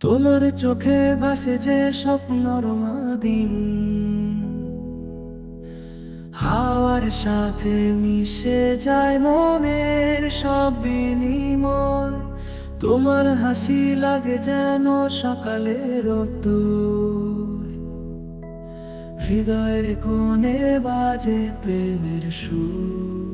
তোমার চোখে ভাসে যে স্বপ্নর মাদিন হাওয়ার সাথে মিশে যায় মনের সব বিনিময়। তোমার হাসি লাগে যেন সকালের রোদ্দুর হৃদয়ের কোণে বাজে প্রেমের সুর।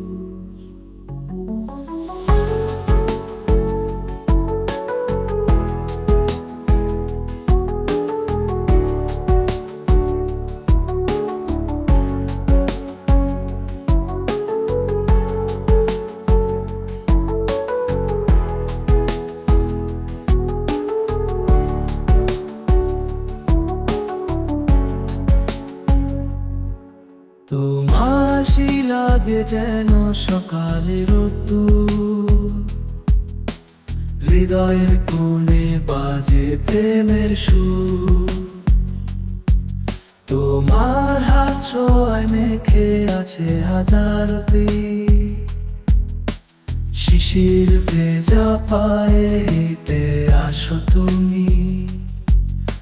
সেই লাগে যেন সকালের রোদ্দুর হৃদয়ের কোণে বাজে প্রেমের সুর। তোমার হাত ছোঁয়ায় মেখে আছে হাজার। শিশির ভেজা পায়ে হেঁটে আসো তুমি।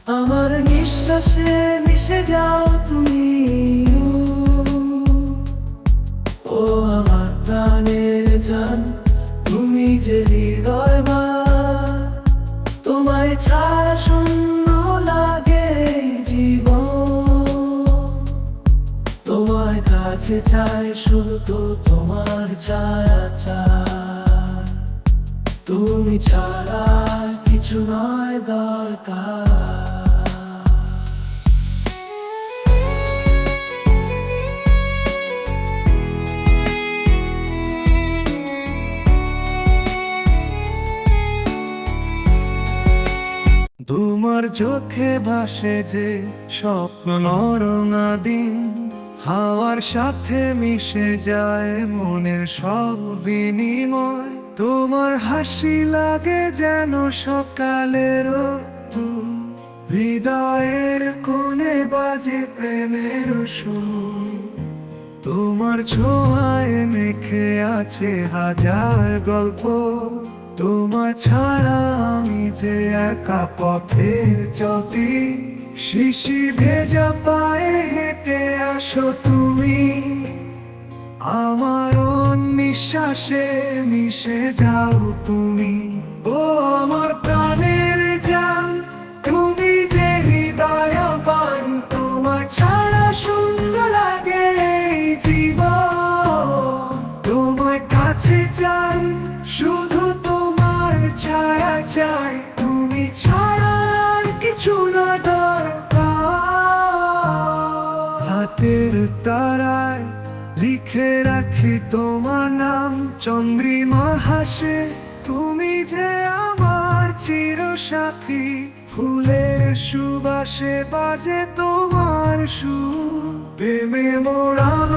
আমার নিঃশ্বাসে মিশে যাও ও আমার প্রাণের জান, তুমি যে হৃদয় মা, তোমায় ছাড়া শূন্য লাগে জীবন। তোমার কাছে চাই শুধু তো তোমার ছায়া চাই। তুমি ছাড়া কিছু নয় দরকার। তোমার চোখে ভাসে যে স্বপ্ন নরঙা দিন হাওয়ার সাথে মিশে যায় মনের সব বিনিময় তোমার হাসি লাগে যেন সকালের। হৃদয়ের কোণে বাজে প্রেমের সুর তোমার ছোঁয়ায় মেখে আছে হাজার গল্প তোমার ছাড়া আমি যে একা পথের চলতি শিশির ভেজা পায়ে হেঁটে আসো তুমি। আমার নিঃশ্বাসে মিশে যাও তুমি। ও আমার প্রাণের জান তুমি যে হৃদয় পান তোমার ছাড়া সুন্দর লাগে জীবন। তোমার কাছে চাই চাই, তুমি ছাড়া আর কিছু না দরকার। হাতের তারায় লিখে রাখি তোমার নাম, চন্দ্রিমা হাসে, তুমি যে আমার চির সাথী ফুলের সুবাসে বাজে তোমার সুর, প্রেমে মোড়ানো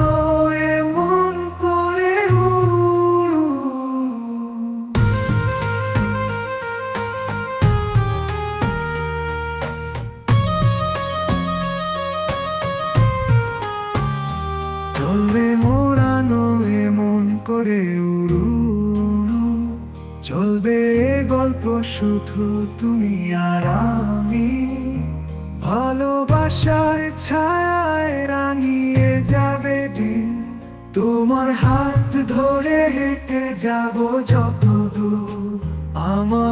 চলবে মোড়ানো এমন করে উড়ু। চলবে গল্প শুধু তুমি আর আমি। ভালোবাসার ছায় রাঙিয়ে যাবে দিন। তোমার হাত ধরে হেঁটে যাব যত দূর আমাদের